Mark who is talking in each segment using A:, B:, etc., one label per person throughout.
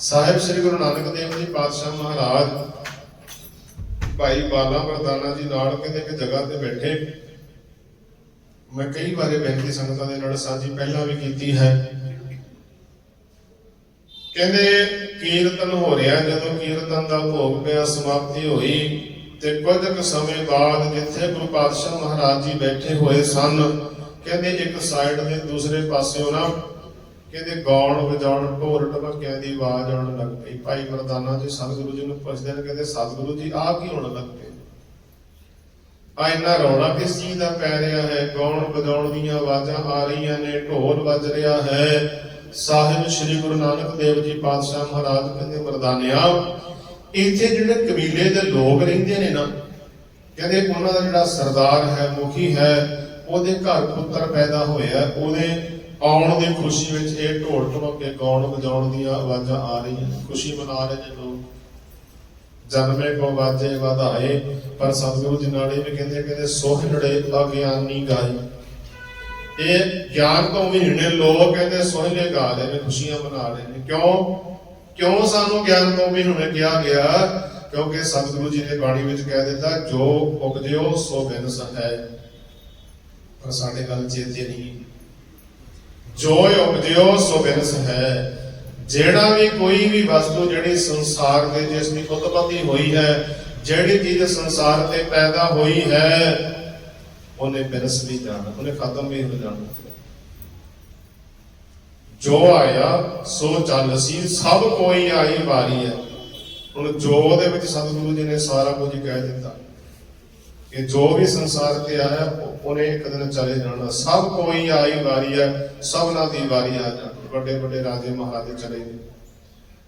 A: ਸਾਹਿਬ ਸ੍ਰੀ ਗੁਰੂ ਨਾਨਕ ਦੇਵ ਜੀ ਪਾਤਸ਼ਾਹ ਮਹਾਰਾਜ, ਭਾਈ ਬਾਲਾ ਮਰਦਾਨਾ ਜੀ ਨਾਲ ਕਹਿੰਦੇ ਕਿ ਜਗ੍ਹਾ ਤੇ ਬੈਠੇ। ਮੈਂ ਕਈ ਵਾਰੇ ਬੇਨਤੀ ਸੰਗਤਾਂ ਦੇ ਨਾਲ ਸਾਂਝੀ ਪਹਿਲਾਂ ਵੀ ਕੀਤੀ ਹੈ। ਕਹਿੰਦੇ, ਕੀਰਤਨ ਹੋ ਰਿਹਾ, ਜਦੋਂ ਕੀਰਤਨ ਦਾ ਭੋਗ ਪਿਆ, ਸਮਾਪਤੀ ਹੋਈ ਤੇ ਕੁਝ ਕੁ ਸਮੇਂ ਬਾਅਦ ਜਿੱਥੇ ਗੁਰੂ ਪਾਤਸ਼ਾਹ ਮਹਾਰਾਜ ਜੀ ਬੈਠੇ ਹੋਏ ਸਨ, ਕਹਿੰਦੇ ਇੱਕ ਸਾਈਡ ਦੇ ਦੂਸਰੇ ਪਾਸਿਓਂ ਨਾ ਕਹਿੰਦੇ ਗਾਉਣ ਵਜਾਉਣ ਢੋਲ ਢਮਕਿਆਂ ਦੀ ਆਵਾਜ਼ ਆਉਣ ਲੱਗ ਪਈ? ਭਾਈ ਮਰਦਾਨਾ ਜੀ ਸਤਿਗੁਰੂ ਜੀ ਨੂੰ ਪੁੱਛਦੇ ਨੇ ਕਹਿੰਦੇ, ਸਤਿਗੁਰੂ ਜੀ, ਆਹ ਕੀ ਹੋਣ ਲੱਗ ਪਿਆ? ਆ ਇੰਨਾ ਰੌਲਾ ਕਿਸ ਚੀਜ਼ ਦਾ ਪੈ ਰਿਹਾ ਹੈ? ਗਾਉਣ ਵਜਾਉਣ ਦੀਆਂ ਆਵਾਜ਼ਾਂ ਆ ਰਹੀਆਂ ਨੇ, ਢੋਲ ਵੱਜ ਰਿਹਾ ਹੈ। ਸਾਹਿਬ ਸ੍ਰੀ ਗੁਰੂ ਨਾਨਕ ਦੇਵ ਜੀ ਪਾਤਸ਼ਾਹ ਮਹਾਰਾਜ ਕਹਿੰਦੇ, ਮਰਦਾਨਿਆ, ਇੱਥੇ ਜਿਹੜੇ ਕਬੀਲੇ ਦੇ ਲੋਕ ਰਹਿੰਦੇ ਨੇ ਨਾ, ਕਹਿੰਦੇ ਉਹਨਾਂ ਦਾ ਜਿਹੜਾ ਸਰਦਾਰ ਹੈ, ਮੁਖੀ ਹੈ, ਉਹਦੇ ਘਰ ਪੁੱਤਰ ਪੈਦਾ ਹੋਇਆ, ਉਹਦੇ ਆਉਣ ਦੀ ਖੁਸ਼ੀ ਵਿੱਚ ਇਹ ਢੋਲ ਢਮਕੇ ਗਾਉਣ ਵਜਾਉਣ ਦੀਆਂ ਆਵਾਜ਼ਾਂ ਆ ਰਹੀਆਂ ਖੁਸ਼ੀ ਮਨਾ ਰਹੇ ਨੇ ਲੋਕ। ਜਨਮੇ ਕੋ ਵਾਜੇ ਵਧਾਏ, ਪਰ ਸਤਿਗੁਰੂ ਜੀ ਨਾਲੇ ਵੀ ਕਹਿੰਦੇ ਕਹਿੰਦੇ ਸੋਹਣੜੇ ਅਗਿਆਨੀ ਗਾਏ ਇਹ ਗਿਆਨ ਤੋਂ ਵੀ ਹਿਣੇ ਲੋਕ ਕਹਿੰਦੇ ਸੋਹਣੇ ਗਾ ਰਹੇ ਨੇ, ਖੁਸ਼ੀਆਂ ਮਨਾ ਰਹੇ ਨੇ। ਕਿਉਂ? ਕਿਉਂ ਸਾਨੂੰ ਗਿਆਨ ਤੋਂ ਵੀ ਹੁਣੇ ਕਿਹਾ ਗਿਆ? ਕਿਉਂਕਿ ਸਤਿਗੁਰੂ ਜੀ ਨੇ ਬਾਣੀ ਵਿੱਚ ਕਹਿ ਦਿੱਤਾ, ਜੋ ਉਪਜਿਓ ਸੋ ਬਿਨਸ ਹੈ ਪਰ ਸਾਡੇ ਗੱਲ ਚੇਤੇ ਨਹੀਂ। ਜੋ ਉਪਜਿਓ ਸੋ ਬਿਨਸ ਹੈ। ਜਿਹੜਾ ਵੀ ਕੋਈ ਵੀ ਵਸਤੂ ਜਿਹੜੀ ਸੰਸਾਰ ਦੇ ਜਿਸ ਦੀ ਉਤਪਤੀ ਹੋਈ ਹੈ, ਜਿਹੜੀ ਚੀਜ਼ ਸੰਸਾਰ ਤੇ ਪੈਦਾ ਹੋਈ ਹੈ, ਉਹਨੇ ਬਿਨਸ ਵੀ ਜਾਣਾ ਉਹਨੇ ਖਤਮ ਵੀ ਹੋ ਜਾਣਾ। ਜੋ ਆਇਆ, ਸੋ ਚੱਲ ਸੀ, ਸਭ ਕੋਈ ਆਈ ਵਾਰੀ ਹੈ। ਹੁਣ ਜੋ ਦੇ ਵਿੱਚ ਸਤਿਗੁਰੂ ਜੀ ਨੇ ਸਾਰਾ ਕੁਝ ਕਹਿ ਦਿੱਤਾ। ਕਿ ਜੋ ਵੀ ਸੰਸਾਰ ਤੇ ਆਇਆ ਉਹਨੇ ਇੱਕ ਦਿਨ ਚਲੇ ਜਾਣਾ। ਸਭ ਕੋਈ ਆਈ ਵਾਰੀ ਹੈ, ਸਭਨਾ ਦੀ ਵਾਰੀ ਆ ਜਾਣੀ। ਵੱਡੇ ਵੱਡੇ ਰਾਜੇ ਮਹਾਰਾਜੇ ਚਲੇ ਗਏ।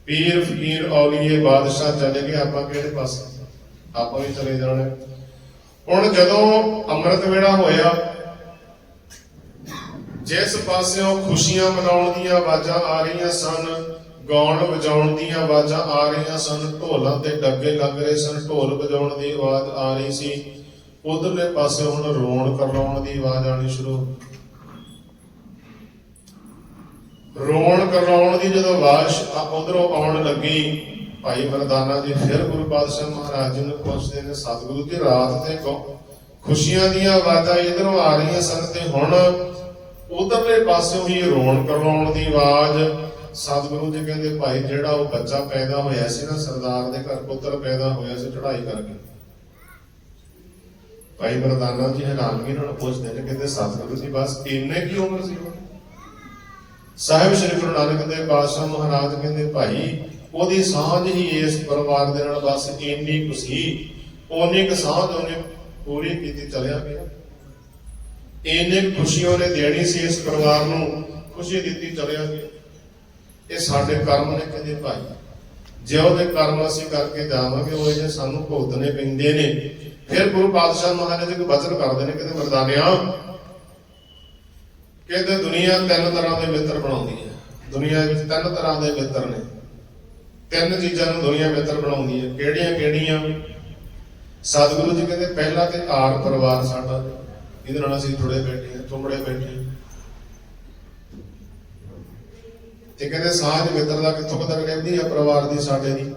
A: ਪੀਰ, ਫਕੀਰ, ਔਲੀਏ, ਬਾਦਸ਼ਾਹ ਚਲੇ ਗਏ। ਆਪਾਂ ਕਿਹੜੇ ਪਾਸੇ? ਆਪਾਂ ਵੀ ਚਲੇ ਜਾਣਾ। ਹੁਣ ਜਦੋਂ ਅੰਮ੍ਰਿਤ ਵੇਲਾ ਹੋਇਆ, ਜਿਸ ਪਾਸਿਓਂ ਖੁਸ਼ੀਆਂ ਮਨਾਉਣ ਦੀਆਂ ਆਵਾਜ਼ਾਂ ਆ ਰਹੀਆਂ ਸਨ, ਗਾਉਣ ਵਜਾਉਣ ਦੀਆਂ ਆਵਾਜ਼ਾਂ ਆ ਰਹੀਆਂ ਸਨ, ਢੋਲਾਂ ਤੇ ਡੱਗੇ ਲੱਗ ਰਹੇ ਸਨ, ਢੋਲ ਵਜਾਉਣ ਦੀ ਆਵਾਜ਼ ਆ ਰਹੀ ਸੀ। ਉਧਰਲੇ ਪਾਸੇ ਹੁਣ ਰੋਣ ਕਰਲਾਉਣ ਦੀ ਆਵਾਜ਼ ਆਣੀ ਸ਼ੁਰੂ। ਰੋਣ ਕਰਲਾਉਣ ਦੀ ਜਦੋਂ ਆਵਾਜ਼ ਉਧਰੋਂ ਆਉਣ ਲੱਗੀ, ਭਾਈ ਮਰਦਾਨਾ ਜੀ ਫਿਰ ਗੁਰੂ ਪਾਤਸ਼ਾਹ ਮਹਾਰਾਜ ਜੀ ਨੂੰ ਪੁੱਛਦੇ ਨੇ, ਸਤਿਗੁਰੂ ਜੀ, ਰਾਤ ਤੇ ਖੁਸ਼ੀਆਂ ਦੀਆਂ ਆਵਾਜ਼ਾਂ ਇਧਰੋਂ ਆ ਰਹੀਆਂ ਸਨ ਤੇ ਹੁਣ ਉਧਰਲੇ ਪਾਸਿਓਂ ਹੀ ਰੋਣ ਕਰਵਾਉਣ ਦੀ ਆਵਾਜ਼। ਸਤਿਗੁਰੂ ਜੀ ਕਹਿੰਦੇ, ਭਾਈ ਜਿਹੜਾ ਉਹ ਬੱਚਾ ਪੈਦਾ ਹੋਇਆ ਸੀ ਨਾ, ਸਰਦਾਰ ਦੇ ਘਰ ਪੁੱਤਰ ਪੈਦਾ ਹੋਇਆ ਸੀ, ਚੜ੍ਹਾਈ ਕਰਕੇ। ਭਾਈ ਮਰਦਾਨਾ ਜੀ ਹੈਰਾਨਗੀ ਨਾਲ ਪੁੱਛਦੇ ਨੇ, ਕਹਿੰਦੇ ਸਤਿਗੁਰੂ ਜੀ, ਬਸ ਇੰਨੇ ਕੀ ਉਮਰ ਸੀ ਸਾਹਿਬ ਸ੍ਰੀ ਗੁਰੂ ਨਾਨਕ ਦੇਵ ਪਾਤਸ਼ਾਹ ਮਹਾਰਾਜ ਕਹਿੰਦੇ, ਭਾਈ, ਉਹਦੀ ਸਾਂਝ ਹੀ ਇਸ ਪਰਿਵਾਰ ਦੇ ਨਾਲ ਬਸ ਇੰਨੀ ਕੁ ਸੀ ਉਹਨੇ ਕੁ ਸਾਂਝ ਉਹਨੇ ਪੂਰੀ ਕੀਤੀ, ਚਲਿਆ ਗਿਆ ਇੰਨੇ ਖੁਸ਼ੀ ਉਹਨੇ ਦੇਣੀ ਸੀ ਇਸ ਪਰਿਵਾਰ ਨੂੰ, ਖੁਸ਼ੀ ਦਿੱਤੀ, ਚਲਿਆ ਗਿਆ ਇਹ ਸਾਡੇ ਕਰਮ ਨੇ ਕਹਿੰਦੇ, ਭਾਈ, ਜੇ ਉਹਦੇ ਕਰਮ ਅਸੀਂ ਕਰਕੇ ਜਾਵਾਂਗੇ, ਉਹ ਜੇ ਸਾਨੂੰ ਭੁਗਤਣੇ ਪੈਂਦੇ ਨੇ। ਫਿਰ ਗੁਰੂ ਪਾਤਸ਼ਾਹ ਮਹਾਰਾਜ ਜੀ ਕੋ ਬਚਨ ਕਰਦੇ ਨੇ ਕਹਿੰਦੇ ਮਰਦਾਨਿਆਂ ਕਹਿੰਦੇ ਦੁਨੀਆ ਤਿੰਨ ਤਰ੍ਹਾਂ ਦੇ ਮਿੱਤਰ ਬਣਾਉਂਦੀ ਹੈ। ਦੁਨੀਆ ਵਿੱਚ ਤਿੰਨ ਤਰ੍ਹਾਂ ਦੇ ਮਿੱਤਰ ਨੇ। ਤਿੰਨ ਚੀਜ਼ਾਂ ਨੂੰ ਦੁਨੀਆ ਮਿੱਤਰ ਬਣਾਉਂਦੀ ਹੈ। ਕਿਹੜੀਆਂ ਕਿਹੜੀਆਂ? ਸਤਿਗੁਰੂ ਜੀ ਕਹਿੰਦੇ, ਪਹਿਲਾ ਤੇ ਆਰ ਪਰਿਵਾਰ ਸਾਡਾ। ਇਹਦੇ ਨਾਲ ਅਸੀਂ ਥੋੜੇ ਬੈਠੇ ਹਾਂ ਤੁਮੜੇ ਬੈਠੇ ਤੇ ਕਹਿੰਦੇ, ਸਾਂਝ ਮਿੱਤਰ ਦਾ ਕਿੱਥੋਂ ਪਤਾ ਰਹਿੰਦੀ ਆ ਪਰਿਵਾਰ ਦੀ, ਸਾਡੇ ਦੀ।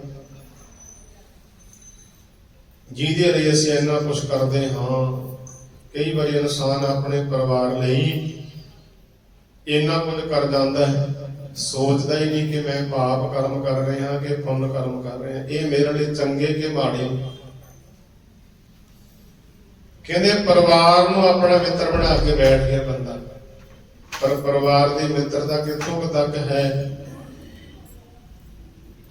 A: ਜਿਹਦੇ ਲਈ ਅਸੀਂ ਇੰਨਾ ਕੁਝ ਕਰਦੇ ਹਾਂ, ਕਈ ਵਾਰੀ ਇਨਸਾਨ ਆਪਣੇ ਪਰਿਵਾਰ ਲਈ ਇੰਨਾ ਕੁਝ ਕਰ ਜਾਂਦਾ ਹੈ, ਸੋਚਦਾ ਹੀ ਨਹੀਂ ਕਿ ਮੈਂ ਪਾਪ ਕਰਮ ਕਰ ਰਿਹਾ ਕਿ ਪੁੰਨ ਕਰਮ ਕਰ ਰਿਹਾ। ਇਹ ਮੇਰੇ ਲਈ ਚੰਗੇ ਕਿ ਮਾੜੇ? ਕਹਿੰਦੇ ਪਰਿਵਾਰ ਨੂੰ ਆਪਣਾ ਮਿੱਤਰ ਬਣਾ ਕੇ ਬੈਠ ਗਿਆ ਬੰਦਾ। ਪਰ ਪਰਿਵਾਰ ਦੀ ਮਿੱਤਰਤਾ ਕਿੱਥੋਂ ਤੱਕ ਹੈ?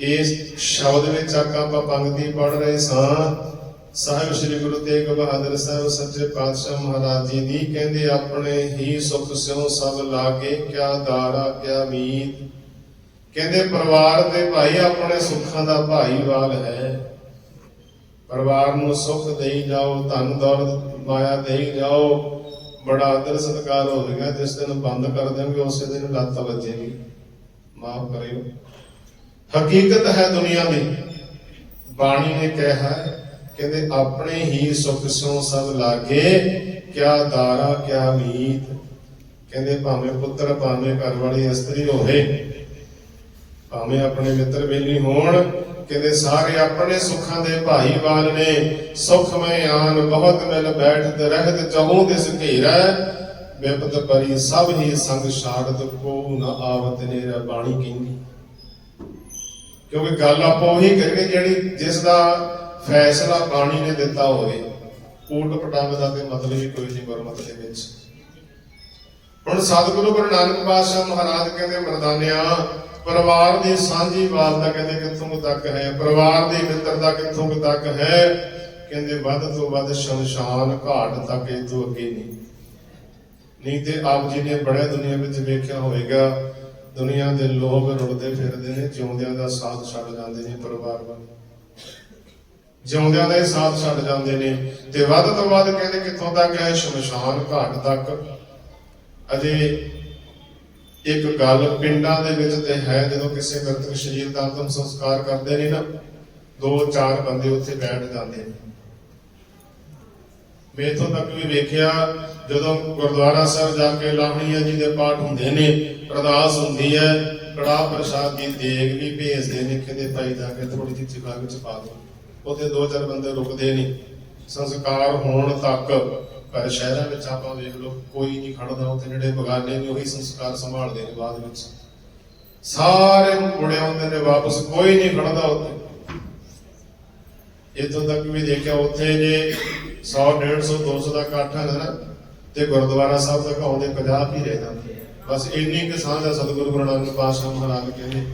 A: ਇਸ ਸ਼ਬਦ ਵਿੱਚ ਆਪਾਂ ਪੰਕਤੀ ਪੜ੍ਹ ਰਹੇ ਸਾਂ ਸਾਹਿਬ ਸ੍ਰੀ ਗੁਰੂ ਤੇਗ ਬਹਾਦਰ ਸਾਹਿਬ ਸੱਚੇ ਪਾਤਸ਼ਾਹ ਮਹਾਰਾਜ ਜੀ ਦੀ ਕਹਿੰਦੇ ਆਪਣੇ ਹੀ ਸੁਖ ਸਿਉ ਸਭ ਲਾਗੇ ਕਿਆ ਦਾਰਾ ਕਿਆ ਮੀਤ। ਕਹਿੰਦੇ ਪਰਿਵਾਰ ਦੇ ਭਾਈ ਆਪਣੇ ਸੁੱਖਾਂ ਦਾ ਭਾਈਵਾਲ ਹੈ। ਪਰਿਵਾਰ ਨੂੰ ਸੁੱਖ ਦੇਈ ਜਾਓ ਧਨ ਦੌਲਤ ਮਾਇਆ ਦੇਈ ਜਾਓ। ਬੜਾ ਆਦਰ ਸਤਿਕਾਰ ਹੋਵੇਗਾ ਜਿਸ ਦਿਨ ਬੰਦ ਕਰ ਦੇਣਗੇ ਉਸੇ ਦਿਨ ਲੱਤ ਵੱਜੇਗੀ। ਮਾਫ ਕਰਿਓ। ਹਕੀਕਤ ਹੈ ਦੁਨੀਆ ਦੀ। ਬਾਣੀ ਨੇ ਕਿਹਾ ਹੈ, ਕਹਿੰਦੇ, ਆਪਣੇ ਹੀ ਸੁਖ ਸੋ ਸਭ ਲਾਗੇ, ਕਿਆ ਦਾਰਾ, ਕਿਆ ਮੀਤ। ਕਹਿੰਦੇ, ਭਾਵੇਂ ਪੁੱਤਰ, ਭਾਵੇਂ ਘਰ ਵਾਲੀ ਇਸਤਰੀ ਹੋਵੇ, ਭਾਵੇਂ ਆਪਣੇ ਮਿੱਤਰ ਬੇਲੀ ਹੋਣ, ਕਹਿੰਦੇ, ਸਾਰੇ ਆਪਣੇ ਸੁੱਖਾਂ ਦੇ ਭਾਈਵਾਲ ਨੇ। ਸੁਖ ਮੈਂ ਆਨ, ਬਹੁਤ ਮਿਲ ਬੈਠਤ ਰਹਿਤ, ਚਹੂ ਦਿਸ ਘੇਰੈ। ਵਿਪਤ ਪਰੀ ਸਭ ਹੀ ਸੰਗ ਛਾੜਤ ਕੋ ਨ ਆਵਤ ਨੇ ਬਾਣੀ ਕਹਿੰਦੀ। ਕਿਉਂਕਿ ਗੱਲ ਆਪਾਂ ਉਹੀ ਕਰੀਏ ਜਿਹੜੀ ਜਿਸ ਦਾ ਫੈਸਲਾ ਬਾਣੀ ਨੇ ਦਿੱਤਾ ਹੋਵੇ, ਊਟ ਪਟਾਂਗ ਦਾ ਤੇ ਮਤਲਬ ਹੀ ਕੋਈ ਨਹੀਂ ਗੁਰਮਤ ਦੇ ਵਿੱਚ। ਹੁਣ ਸਤਿਗੁਰੂ ਗੁਰੂ ਨਾਨਕ ਪਾਤਸ਼ਾਹ ਮਹਾਰਾਜ ਕਹਿੰਦੇ, ਮਰਦਾਨਿਆ, ਪਰਿਵਾਰ ਦੀ ਸਾਂਝੀ ਵਾਲਤਾ ਕਹਿੰਦੇ ਕਿੱਥੋਂ ਤੱਕ ਹੈ? ਪਰਿਵਾਰ ਦੀ ਮਿੱਤਰਤਾ ਕਿੱਥੋਂ ਤੱਕ ਹੈ? ਕਹਿੰਦੇ, ਵੱਧ ਤੋਂ ਵੱਧ ਸ਼ਮਸ਼ਾਨ ਘਾਟ ਤੱਕ ਇਹ ਤੋਂ ਅੱਗੇ ਨਹੀਂ। ਨਹੀਂ ਤੇ ਆਪ ਜੀ ਨੇ ਬੜੇ ਦੁਨੀਆ ਵਿੱਚ ਵੇਖਿਆ ਹੋਵੇਗਾ, ਦੁਨੀਆ ਦੇ ਲੋਕ ਰੁਲਦੇ ਫਿਰਦੇ ਨੇ, ਜਿਉਂਦਿਆਂ ਦਾ ਸਾਥ ਛੱਡ ਜਾਂਦੇ ਨੇ ਪਰਿਵਾਰ ਵਾਲੇ। ਜਿਉਂਦਿਆਂ ਦਾ ਹੀ ਸਾਥ ਛੱਡ ਜਾਂਦੇ ਨੇ ਤੇ ਵੱਧ ਤੋਂ ਵੱਧ ਕਹਿੰਦੇ ਕਿੱਥੋਂ ਤੱਕ ਹੈ? ਸ਼ਮਸ਼ਾਨ ਘਾਟ ਤੱਕ। ਅਜੇ ਇੱਕ ਗੱਲ ਪਿੰਡਾਂ ਦੇ ਵਿੱਚ ਤੇ ਹੈ, ਜਦੋਂ ਕਿਸੇ ਮ੍ਰਿਤਕ ਸ਼ਰੀਰ ਦਾ ਅੰਤਮ ਸੰਸਕਾਰ ਕਰਦੇ ਨੇ ਨਾ, ਦੋ ਚਾਰ ਬੰਦੇ ਉੱਥੇ ਬੈਠ ਜਾਂਦੇ ਨੇ। ਮੈਂ ਇੱਥੋਂ ਤੱਕ ਵੀ ਵੇਖਿਆ, ਜਦੋਂ ਗੁਰਦੁਆਰਾ ਸਾਹਿਬ ਜਾ ਕੇ ਲਾਹਣੀਆਂ ਜੀ ਦੇ ਪਾਠ ਹੁੰਦੇ ਨੇ, ਅਰਦਾਸ ਹੁੰਦੀ ਹੈ, ਕੜਾਹ ਪ੍ਰਸ਼ਾਦ ਦੀ ਦੇਗ ਵੀ ਭੇਜਦੇ ਨੇ, ਕਿਤੇ ਭਾਈ ਜਾ ਕੇ ਥੋੜੀ ਜਿਹੀ ਚਿਖਾ ਵਿੱਚ ਪਾ ਦਿਓ ਉੱਥੇ ਦੋ ਚਾਰ ਬੰਦੇ ਰੁਕਦੇ ਨਹੀਂ। ਸੰਸਕਾਰ ਹੋਣ ਤੱਕ ਪਰ ਸ਼ਹਿਰਾਂ ਵਿੱਚ ਆਪਾਂ ਵੇਖ ਲਓ, ਕੋਈ ਨਹੀਂ ਖੜਦਾ, ਉੱਥੇ ਜਿਹੜੇ ਬਗਾਨੇ ਨੇ ਉਹੀ ਸੰਸਕਾਰ ਸੰਭਾਲਦੇ ਨੇ ਬਾਅਦ ਵਿੱਚ। ਸਾਰੇ ਮੁੜੇ ਆਉਂਦੇ ਨੇ ਵਾਪਸ, ਕੋਈ ਨਹੀਂ ਖੜਦਾ ਉੱਥੇ। ਇੱਥੋਂ ਤੱਕ ਵੀ ਦੇਖਿਆ, ਉੱਥੇ ਜੇ 100 150 200 ਦਾ ਇਕੱਠ ਹੈ ਨਾ, ਤੇ ਗੁਰਦੁਆਰਾ ਸਾਹਿਬ ਤੱਕ ਆਉਂਦੇ 50 ਹੀ ਰਹਿ ਜਾਂਦੇ ਬਸ ਇੰਨੀ ਕਿ ਸਾਂਝਾ ਸਤਿਗੁਰੂ ਗੁਰੂ ਨਾਨਕ ਪਾਤਸ਼ਾਹ ਮਹਾਰਾਜ ਕਹਿੰਦੇ।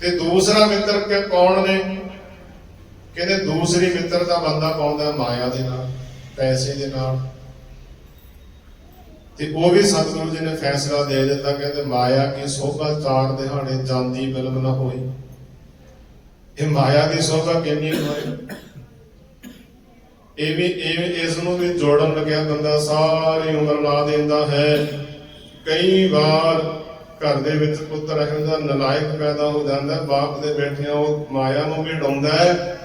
A: ਤੇ ਦੂਸਰਾ ਮਿੱਤਰ ਕੌਣ ਨੇ? ਕਹਿੰਦੇ ਦੂਸਰੀ ਮਿੱਤਰਤਾ ਬੰਦਾ ਪਾਉਂਦਾ ਮਾਇਆ ਦੇ ਨਾਲ, ਪੈਸੇ ਦੇ ਨਾਲ। ਤੇ ਉਹ ਵੀ ਸਤਿਗੁਰੂ ਜੀ ਨੇ ਫੈਸਲਾ ਦੇ ਦਿੱਤਾ, ਕਹਿੰਦੇ ਮਾਇਆ ਕੀ ਸੋਭਾ ਚਾਰ ਦਿਹਾੜੇ ਜਾਂਦੀ ਬਿਲਮ ਨਾ ਹੋਈ। ਇਹ ਮਾਇਆ ਦੀ ਸੋਭਾ ਕਿੰਨੀ ਹੋਏ ਇਹ ਵੀ ਇਹ ਵੀ ਇਸ ਨੂੰ ਵੀ ਜੋੜਨ ਲੱਗਿਆ ਬੰਦਾ, ਸਾਰੀ ਉਮਰ ਲਾ ਦਿੰਦਾ ਹੈ। ਕਈ ਵਾਰ ਘਰ ਦੇ ਵਿੱਚ ਪੁੱਤਰ ਇਹੋ ਜਿਹਾ ਨਲਾਇਕ ਪੈਦਾ ਹੋ ਜਾਂਦਾ, ਬਾਪ ਦੇ ਬੈਠਿਆਂ ਉਹ ਮਾਇਆ ਨੂੰ ਵੀ ਡਾਉਂਦਾ ਹੈ।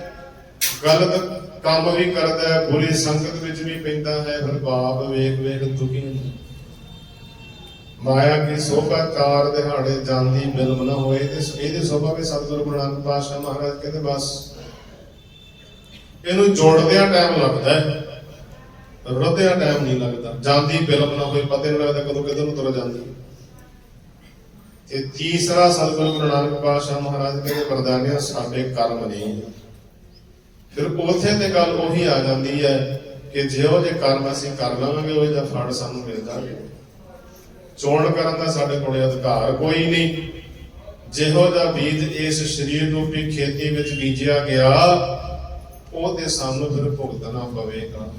A: ਗਲਤ ਕੰਮ ਵੀ ਕਰਦਾ ਹੈ, ਬੁਰੀ ਸੰਗਤ ਵਿੱਚ ਵੀ ਪੈਂਦਾ ਹੈ, ਫਿਰ ਵੇਖ ਵੇਖ ਦੁਖੀ ਮਾਇਆ ਕੀ ਸੋਭਾ ਚਾਰ ਦਿਹਾੜੇ ਜਾਂਦੀ ਮਿਲਮ ਨਾ ਹੋਏ ਤੇ ਇਹਦੀ ਸੋਭਾ ਵੀ ਸਤਿਗੁਰੂ ਗੁਰੂ ਨਾਨਕ ਪਾਤਸ਼ਾਹ ਮਹਾਰਾਜ ਕਹਿੰਦੇ ਬਸ। ਇਹਨੂੰ ਜੋੜਦਿਆਂ ਟਾਈਮ ਲੱਗਦਾ ਹੈ, ਰੁੱਧਿਆਂ ਟਾਈਮ ਨਹੀਂ ਲੱਗਦਾ। ਜਾਂਦੀ ਬਿਲਮ ਨਾ ਹੋਏ, ਪਤਾ ਹੀ ਨਹੀਂ ਲੱਗਦਾ ਕਦੋਂ ਕਿੱਧਰ ਨੂੰ ਤੁਰ ਜਾਂਦੀ ਤੇ ਤੀਸਰਾ ਸਤਿਗੁਰੂ ਗੁਰੂ ਨਾਨਕ ਪਾਤਸ਼ਾਹ ਮਹਾਰਾਜ ਕਹਿੰਦੇ, ਵਰਦਾਨਿਆ, ਸਾਡੇ ਕਰਮ ਨਹੀਂ ਫਿਰ ਉਥੇ ਤੇ ਗੱਲ ਉਹੀ ਆ ਜਾਂਦੀ ਹੈ ਕਿ ਜਿਹੋ ਜੇ ਕਰਮ ਅਸੀਂ ਕਰ ਲਵਾਂਗੇ, ਉਹ ਜਿਹਾ ਫਲ ਸਾਨੂੰ ਮਿਲਦਾ। ਚੋਣ ਕਰਨ ਦਾ ਸਾਡੇ ਕੋਲੇ ਅਧਿਕਾਰ ਕੋਈ ਨਹੀਂ। ਜਿਹੋ ਜਿਹਾ ਬੀਜ ਇਸ ਸਰੀਰ ਰੂਪੀ ਖੇਤੀ ਵਿੱਚ ਬੀਜਿਆ ਗਿਆ ਉਹ ਤੇ ਸਾਨੂੰ ਫਿਰ ਭੁਗਤਣਾ ਪਵੇਗਾ।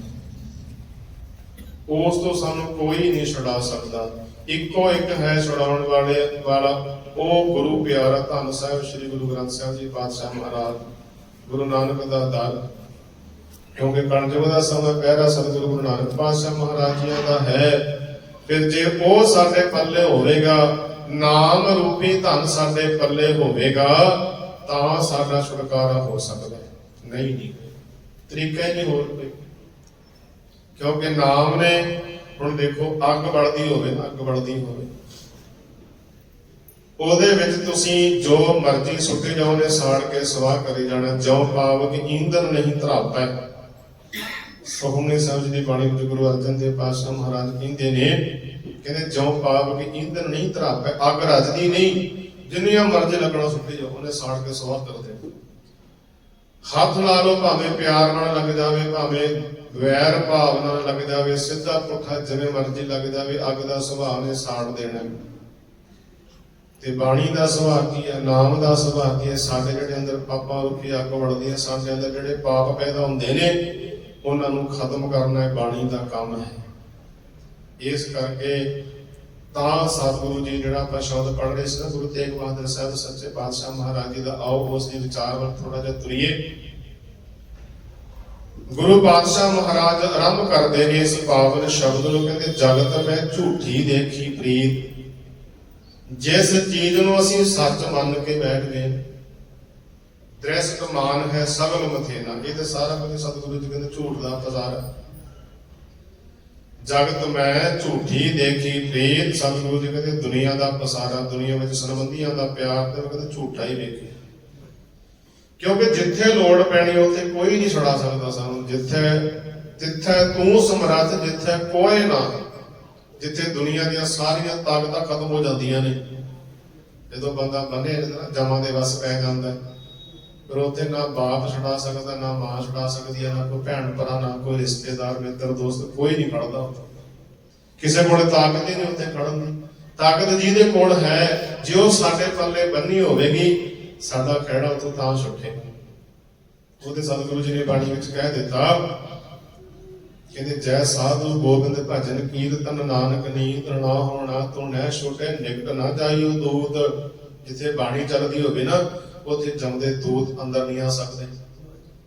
A: ਉਸ ਤੋਂ ਸਾਨੂੰ ਕੋਈ ਨਹੀਂ ਛੁਡਾ ਸਕਦਾ। ਇੱਕੋ ਇੱਕ ਹੈ ਛੁਡਾਉਣ ਵਾਲੇ ਵਾਲਾ, ਉਹ ਗੁਰੂ ਪਿਆਰਾ ਧੰਨ ਸਾਹਿਬ, ਸ੍ਰੀ ਗੁਰੂ ਗ੍ਰੰਥ ਸਾਹਿਬ ਜੀ ਪਾਤਸ਼ਾਹ ਮਹਾਰਾਜ। ਗੁਰੂ ਨਾਨਕ ਦਾ ਦਰ, ਕਿਉਂਕਿ ਕਣਜੋਗ ਦਾ ਸਮਾਂ ਪਹਿਰਾ ਸਤਿਗੁਰੂ ਗੁਰੂ ਨਾਨਕ ਪਾਤਸ਼ਾਹ ਮਹਾਰਾਜ ਜੀ ਦਾ ਹੈ। ਫਿਰ ਜੇ ਉਹ ਸਾਡੇ ਪੱਲੇ ਹੋਵੇਗਾ, ਨਾਮ ਰੂਪੀ ਧਨ ਸਾਡੇ ਪੱਲੇ ਹੋਵੇਗਾ, ਤਾਂ ਸਾਡਾ ਛੁਟਕਾਰਾ ਹੋ ਸਕਦਾ ਨਹੀਂ ਨਹੀਂ। ਤਰੀਕਾ ਹੀ ਨਹੀਂ ਹੋਰ ਕੋਈ। ਕਿਉਂਕਿ ਨਾਮ ਨੇ, ਹੁਣ ਦੇਖੋ, ਅੱਗ ਬਲਦੀ ਹੋਵੇ, ਅੱਗ ਬਲਦੀ ਹੋਵੇ। ਉਹਦੇ ਵਿੱਚ ਤੁਸੀਂ ਜੋ ਮਰਜ਼ੀ ਸੁੱਟੇ ਜਾਓ ਨੇ ਸਾੜ ਕੇ ਸਵਾਹ ਕਰੀ ਜਾਣਾ ਜੋ ਪਾਵਕ ਈਂਧਨ ਨਹੀਂ ਧਰਾਪੈ। ਸੋਹਣੇ ਸਾਹਿਬ ਜੀ ਦੀ ਬਾਣੀ ਵਿੱਚ ਗੁਰੂ ਅਰਜਨ ਦੇਵ ਪਾਤਸ਼ਾਹ ਮਹਾਰਾਜ ਕਹਿੰਦੇ ਨੇ, ਕਹਿੰਦੇ ਜੋ ਪਾਵਕ ਈਂਧਨ ਨਹੀਂ ਧਰਾਪੈ, ਅੱਗ ਰਜਦੀ ਨਹੀਂ। ਜਿੰਨੀਆਂ ਮਰਜ਼ੀ ਲੱਗਣਾ ਸੁੱਟੇ ਜਾਓ, ਉਹਨੇ ਸਾੜ ਕੇ ਸਵਾਹ ਕਰ ਦੇ ਹੱਥ ਲਾ ਲਓ, ਭਾਵੇਂ ਪਿਆਰ ਨਾਲ ਲੱਗ ਜਾਵੇ, ਭਾਵੇਂ ਵੈਰ ਭਾਵ ਨਾਲ ਲੱਗ ਜਾਵੇ, ਸਿੱਧਾ ਪੁੱਠਾ ਜਿਵੇਂ ਮਰਜ਼ੀ ਲੱਗ ਜਾਵੇ, ਅੱਗ ਦਾ ਸੁਭਾਅ ਨੇ ਸਾੜ ਦੇਣਾ। ਤੇ ਬਾਣੀ ਦਾ ਸੁਭਾਗੀ ਹੈ, ਨਾਮ ਦਾ ਸੁਭਾਅ ਕੀ ਹੈ, ਸਾਡੇ ਜਿਹੜੇ ਅੰਦਰ ਪਾਪਾਂ ਰੂਪੀ ਅੱਗ ਵੜਦੀ ਹੈ ਸਾਡੇ ਅੰਦਰ ਜਿਹੜੇ ਪਾਪ ਪੈਦਾ ਹੁੰਦੇ ਨੇ, ਉਹਨਾਂ ਨੂੰ ਖਤਮ ਕਰਨਾ ਹੈ ਬਾਣੀ ਦਾ ਕੰਮ ਹੈ। ਇਸ ਕਰਕੇ ਤਾਂ ਸਤਿਗੁਰੂ ਜੀ ਜਿਹੜਾ ਆਪਾਂ ਸ਼ਬਦ ਪੜ੍ਹ ਰਹੇ ਸੀ ਨਾ, ਗੁਰੂ ਤੇਗ ਬਹਾਦਰ ਸਾਹਿਬ ਸੱਚੇ ਪਾਤਸ਼ਾਹ ਮਹਾਰਾਜ ਜੀ ਦਾ, ਆਓ ਉਸ ਦੇ ਵਿਚਾਰ ਵੱਲ ਥੋੜਾ ਜਿਹਾ ਤੁਰੀਏ। ਗੁਰੂ ਪਾਤਸ਼ਾਹ ਮਹਾਰਾਜ ਆਰੰਭ ਕਰਦੇ ਨੇ ਇਸ ਪਾਵਨ ਸ਼ਬਦ ਨੂੰ, ਕਹਿੰਦੇ, ਜਗਤ ਮੈਂ ਝੂਠੀ ਦੇਖੀ ਪ੍ਰੀਤ। ਜਿਸ ਚੀਜ਼ ਨੂੰ ਅਸੀਂ ਸੱਚ ਮੰਨ ਕੇ ਬੈਠ ਗਏ ਦ੍ਰਿਸ਼ਟ ਮਾਨ ਹੈ ਸਗਲ ਮਥੇਨਾ। ਇਹ ਤੇ ਸਾਰਾ ਕੁਝ ਸਤਿਗੁਰੂ ਜੀ ਕਹਿੰਦੇ ਝੂਠ ਦਾ ਬਾਜ਼ਾਰ ਹੈ ਜਗਤ ਮੈਂ ਝੂਠੀ ਦੇਖੀ ਪ੍ਰੀਤ, ਸਤਿਗੁਰੂ ਜੀ ਕਹਿੰਦੇ ਦੁਨੀਆ ਦਾ ਪਸਾਰਾ, ਦੁਨੀਆ ਵਿੱਚ ਸਰਬੰਧੀਆਂ ਦਾ ਪਿਆਰ, ਤੇ ਉਹ ਕਹਿੰਦੇ ਝੂਠਾ ਹੀ ਵੇਖੀ। ਕਿਉਂਕਿ ਜਿੱਥੇ ਲੋੜ ਪੈਣੀ, ਉੱਥੇ ਕੋਈ ਨਹੀਂ ਛੁਡਾ ਸਕਦਾ ਸਾਨੂੰ। ਜਿੱਥੇ ਜਿੱਥੇ ਤੂੰ ਸਮਰੱਥ, ਜਿੱਥੇ ਕੋਈ ਨਾ। ਜਿੱਥੇ ਦੁਨੀਆ ਦੀਆਂ ਸਾਰੀਆਂ ਤਾਕਤਾਂ ਖਤਮ ਹੋ ਜਾਂਦੀਆਂ ਨੇ, ਜਦੋਂ ਬੰਦਾ ਬੰਨੇ ਜਮਾਂ ਦੇ ਵਸ ਪੈ ਜਾਂਦਾ ਪਰ ਉੱਥੇ ਨਾ ਬਾਪ ਛੁਡਾ ਸਕਦਾ, ਨਾ ਮਾਂ ਛੁਡਾ ਸਕਦੀ ਹੈ, ਨਾ ਕੋਈ ਭੈਣ ਭਰਾ, ਨਾ ਕੋਈ ਰਿਸ਼ਤੇਦਾਰ, ਮਿੱਤਰ, ਦੋਸਤ, ਕੋਈ ਨਹੀਂ ਖੜਦਾ। ਕਿਸੇ ਕੋਲ ਤਾਕਤ ਹੀ ਨਹੀਂ ਉੱਥੇ ਖੜਨ ਦੀ। ਤਾਕਤ ਜਿਹਦੇ ਕੋਲ ਹੈ, ਜੇ ਉਹ ਸਾਡੇ ਪੱਲੇ ਬੰਨੀ ਹੋਵੇਗੀ, ਸਾਡਾ ਖਹਿੜਾ ਉੱਥੋਂ ਤਾਂ ਛੁੱਟੇਗਾ ਉਹਦੇ ਸਤਿਗੁਰੂ ਜੀ ਨੇ ਬਾਣੀ ਵਿੱਚ ਕਹਿ ਦਿੱਤਾ ਕਹਿੰਦੇ, ਜੈ ਸਾਧੂ ਗੋਬਿੰਦ ਭਜਨ ਕੀਰਤਨ ਨਾਨਕ ਨੀਤ ਨਾ ਹੋਣਾ, ਤੂੰ ਨਹਿ ਛੋਟੇ ਨਿਕਟ ਨਾ ਜਾਈਓ ਦੂਤ। ਜਿੱਥੇ ਬਾਣੀ ਚੱਲਦੀ ਹੋਵੇ ਨਾ, ਉੱਥੇ ਜੰਮਦੇ ਦੂਤ ਅੰਦਰ ਨਹੀਂ ਆ ਸਕਦੇ।